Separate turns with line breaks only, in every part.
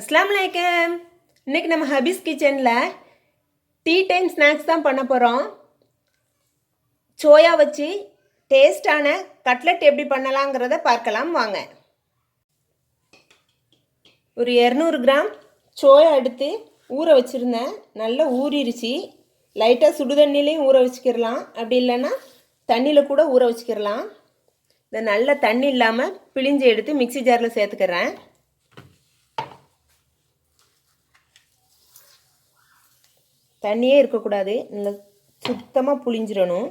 அஸ்லாம் வலைக்கம் இன்னைக்கு நம்ம ஹபீஸ் கிச்சனில் டீ டைம் ஸ்நாக்ஸ் தான் பண்ண போகிறோம் சோயா வச்சு டேஸ்டான கட்லெட் எப்படி பண்ணலாங்கிறத பார்க்கலாம் வாங்க. ஒரு இரநூறு கிராம் சோயா எடுத்து ஊற வச்சுருந்தேன். நல்லா ஊறிடுச்சு லைட்டாக சுடு தண்ணிலையும் ஊற வச்சுக்கிடலாம். அப்படி இல்லைன்னா தண்ணியில் கூட ஊற வச்சுக்கிடலாம். இந்த நல்ல தண்ணி இல்லாமல் பிழிஞ்சு எடுத்து மிக்ஸி ஜாரில் சேர்த்துக்கிறேன். தண்ணியே இருக்கக்கூடாது. நல்லா சுத்தமாக புளிஞ்சிடணும்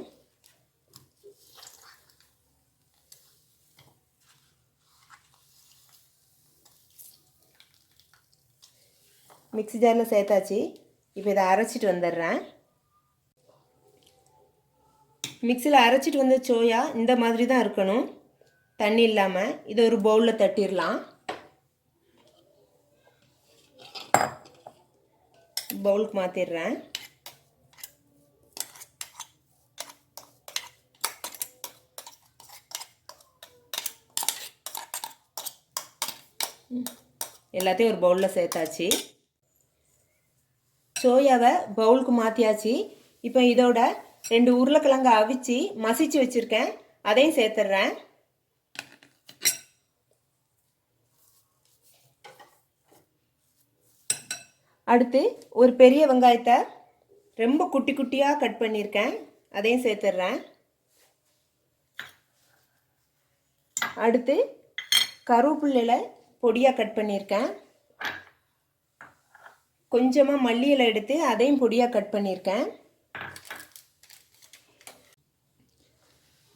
மிக்ஸி ஜாரில் சேர்த்தாச்சு. இப்போ இதை அரைச்சிட்டு வந்துடுறேன். மிக்சியில் அரைச்சிட்டு வந்த சோயா இந்த மாதிரி தான் இருக்கணும். தண்ணி இல்லாமல் இதை ஒரு பவுலில் தட்டிடலாம். பவுலுக்கு மாற்றிடுறேன் எல்லாத்தையும் ஒரு பவுலில் சேர்த்தாச்சு. சோயாவை பவுலுக்கு மாற்றியாச்சு இப்போ இதோட ரெண்டு உருளைக்கிழங்கு அவிச்சு மசிச்சு வச்சுருக்கேன். அதையும் சேர்த்துட்றேன். அடுத்து ஒரு பெரிய வெங்காயத்தை ரொம்ப குட்டி குட்டியாக கட் பண்ணியிருக்கேன். அதையும் சேர்த்துட்றேன். அடுத்து கருவேப்பிள்ளையில் பொடியாக கட் பண்ணியிருக்கேன். கொஞ்சமாக மல்லி இலை எடுத்து அதையும் பொடியாக கட் பண்ணியிருக்கேன்.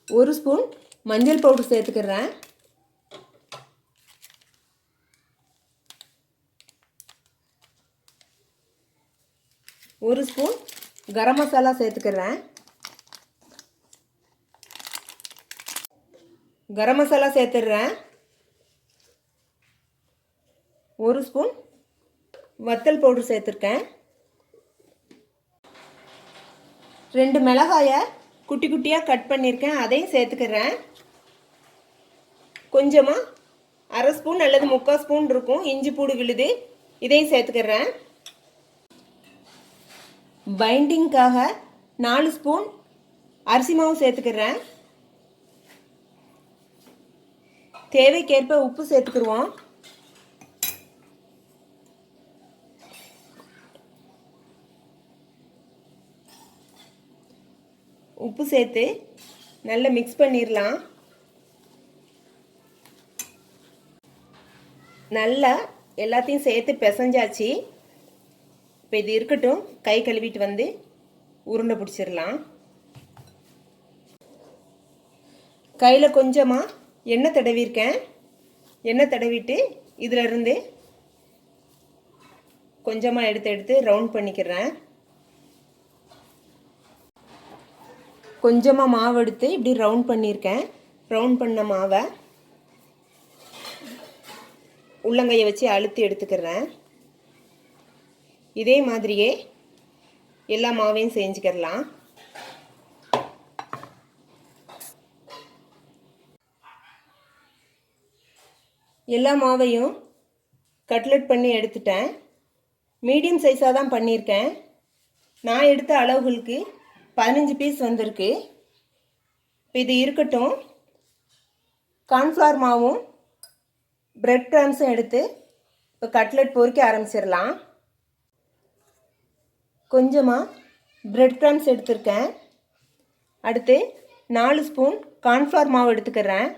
ஒரு ஸ்பூன் மஞ்சள் பவுடர் சேர்த்துக்கிறேன். ஒரு ஸ்பூன் கரம் மசாலா சேர்த்துக்கிறேன். கரம் மசாலா சேர்த்துடுறேன் ஒரு ஸ்பூன் வத்தல் பவுடர் சேர்த்துருக்கேன். ரெண்டு மிளகாயை குட்டி குட்டியாக கட் பண்ணியிருக்கேன் அதையும் சேர்த்துக்கிறேன். கொஞ்சமாக அரை ஸ்பூன் அல்லது முக்கால் ஸ்பூன் இருக்கும். இஞ்சி பூடு விழுது இதையும் சேர்த்துக்கிறேன். பைண்டிங்காக நாலு ஸ்பூன் அரிசி மாவு சேர்த்துக்கிறேன். தேவைக்கேற்ப உப்பு சேர்த்துக்கிடுவோம் உப்பு சேர்த்து நல்லா மிக்ஸ் பண்ணிடலாம் நல்லா எல்லாத்தையும் சேர்த்து பிசைஞ்சாச்சு. இப்போ இது இருக்கட்டும். கை கழுவிட்டு வந்து உருண்டை பிடிச்சிடலாம். கையில் கொஞ்சமாக எண்ணெய் தடவிருக்கேன் எண்ணெய் தடவிட்டு இதிலருந்து கொஞ்சமாக எடுத்து எடுத்து ரவுண்ட் பண்ணிக்கிறேன். கொஞ்சமாக மாவு எடுத்து இப்படி ரவுண்ட் பண்ணியிருக்கேன். ரவுண்ட் பண்ண மாவை உள்ளங்கையை வச்சு அழுத்தி எடுத்துக்கிறேன். இதே மாதிரியே எல்லா மாவையும் செஞ்சுக்கிடலாம். எல்லா மாவையும் கட்லெட் பண்ணி எடுத்துட்டேன். மீடியம் சைஸாக தான் பண்ணியிருக்கேன். நான் எடுத்த அளவுகளுக்கு பதினஞ்சு பீஸ் வந்திருக்கு. இது இருக்கட்டும். கார்ன்ஃப்ளவர் மாவும் பிரெட் கிராம்ஸும் எடுத்து இப்போ கட்லெட் பொறிக்க ஆரம்பிச்சிடலாம். கொஞ்சமாக ப்ரெட் க்ரம்ஸ் எடுத்திருக்கேன். அடுத்து நாலு ஸ்பூன் கார்ன்ஃப்ளவர் மாவு எடுத்துக்கிறேன்.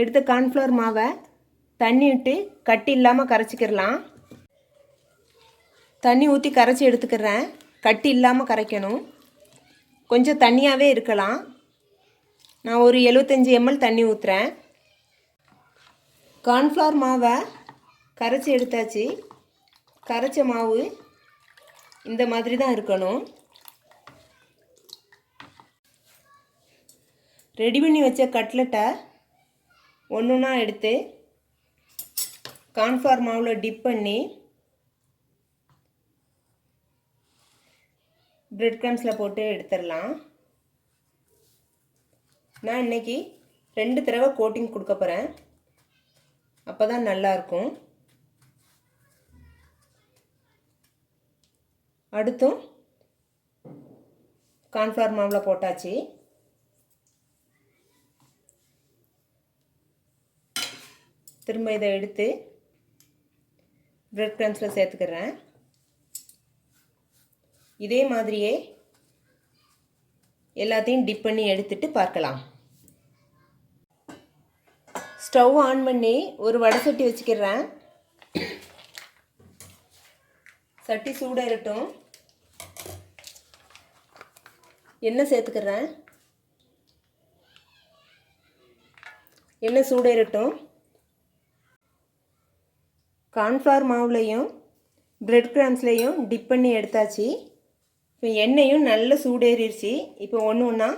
எடுத்த கார்ன்ஃப்ளவர் மாவை தண்ணி விட்டு கட்டி இல்லாமல் கரைச்சிக்கிறலாம் தண்ணி ஊற்றி கரைச்சி எடுத்துக்கிறேன். கட்டி இல்லாமல் கரைக்கணும். கொஞ்சம் தண்ணியாகவே இருக்கலாம். நான் ஒரு எழுபத்தஞ்சி எம்எல் தண்ணி ஊற்றுறேன் கார்ன்ஃப்ளவர் மாவை கரைச்சி எடுத்தாச்சு. கரைச்ச மாவு இந்த மாதிரி தான் இருக்கணும். ரெடி பண்ணி வச்ச கட்லெட்டை ஒன்று ஒன்றா எடுத்து கார்ன்ஃப்ளவர் மாவில் டிப் பண்ணி பிரெட் க்ரம்ஸில் போட்டு எடுத்துடலாம். நான் இன்னைக்கு ரெண்டு தடவை கோட்டிங் கொடுக்க போகிறேன் அப்போ தான் நல்லாயிருக்கும். அடுத்தும் கார்ன்ஃப்ளவர் மாவில் போட்டாச்சு. திரும்ப இதை எடுத்து ப்ரெட் க்ரம்ஸில் சேர்த்துக்கிறேன். இதே மாதிரியே எல்லாத்தையும் டிப் பண்ணி எடுத்துட்டு பார்க்கலாம். ஸ்டவ் ஆன் பண்ணி ஒரு வடை சட்டி வச்சுக்கிறேன். சட்டி சூடேறட்டும். எண்ணெய் சேர்த்துக்கிறேன். எண்ணெய் சூடேறட்டும். கார்ன்ஃப்ளவர் மாவுலேயும் பிரெட் கிராம்ஸ்லேயும் டிப் பண்ணி எடுத்தாச்சு. இப்போ எண்ணெயும் நல்ல சூடேறிடுச்சு. இப்போ ஒன்று ஒன்றா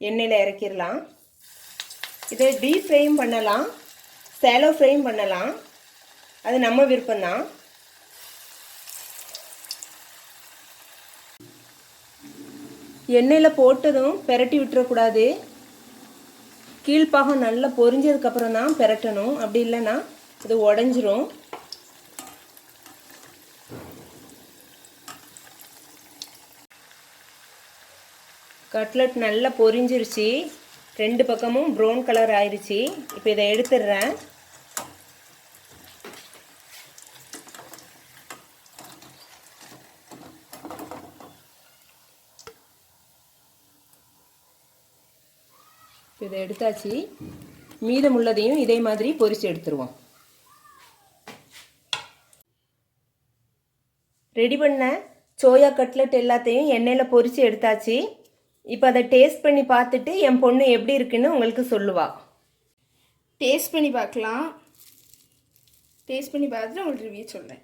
எண்ணெயில் இறக்கிடலாம். இதை டீப் ஃப்ரையும் பண்ணலாம் சேலோ ஃப்ரையும் பண்ணலாம். அது நம்ம விருப்பம்தான். எண்ணெயில் போட்டதும் பெரட்டி விட்டுறக்கூடாது. கீழ்ப்பாகம் நல்லா பொரிஞ்சதுக்கப்புறம் தான் பெரட்டணும். அப்படி இல்லைன்னா இது உடஞ்சிரும். கட்லட் நல்லா பொரிஞ்சிருச்சு. ரெண்டு பக்கமும் ப்ரௌன் கலர் ஆயிடுச்சு இப்போ இதை எடுத்துடுறேன். இதை எடுத்தாச்சு. மீதமுள்ளதையும் இதே மாதிரி பொரிச்சு எடுத்துருவோம். ரெடி பண்ண சோயா கட்லெட் எல்லாத்தையும் எண்ணெயில் பொரிச்சு எடுத்தாச்சு. இப்போ அதை டேஸ்ட் பண்ணி பார்த்துட்டு என் பொண்ணு எப்படி இருக்குன்னு உங்களுக்கு சொல்லுவா.
டேஸ்ட் பண்ணி பார்க்கலாம். டேஸ்ட் பண்ணி பார்த்துட்டு உங்களுக்கு ரிவ்யூ சொல்கிறேன்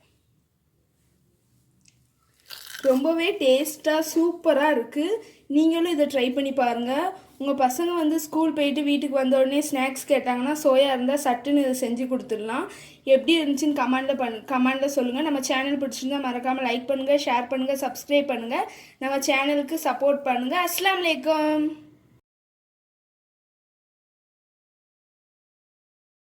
ரொம்பவே டேஸ்ட்டாக சூப்பராக இருக்குது நீங்களும் இதை ட்ரை பண்ணி பாருங்கள் உங்கள் பசங்க வந்து ஸ்கூல் போயிட்டு வீட்டுக்கு வந்த உடனே ஸ்நாக்ஸ் கேட்டாங்கன்னா சோயா இருந்தால் சட்டுன்னு இதை செஞ்சு கொடுத்துடலாம். எப்படி இருந்துச்சுன்னு கமெண்டில் பண் கமெண்டில் சொல்லுங்கள் நம்ம சேனல் பிடிச்சிருந்தா மறக்காமல் லைக் பண்ணுங்கள் ஷேர் பண்ணுங்கள் சப்ஸ்கிரைப் பண்ணுங்கள் நம்ம சேனலுக்கு சப்போர்ட் பண்ணுங்கள் அஸ்லாம் வலைக்கம்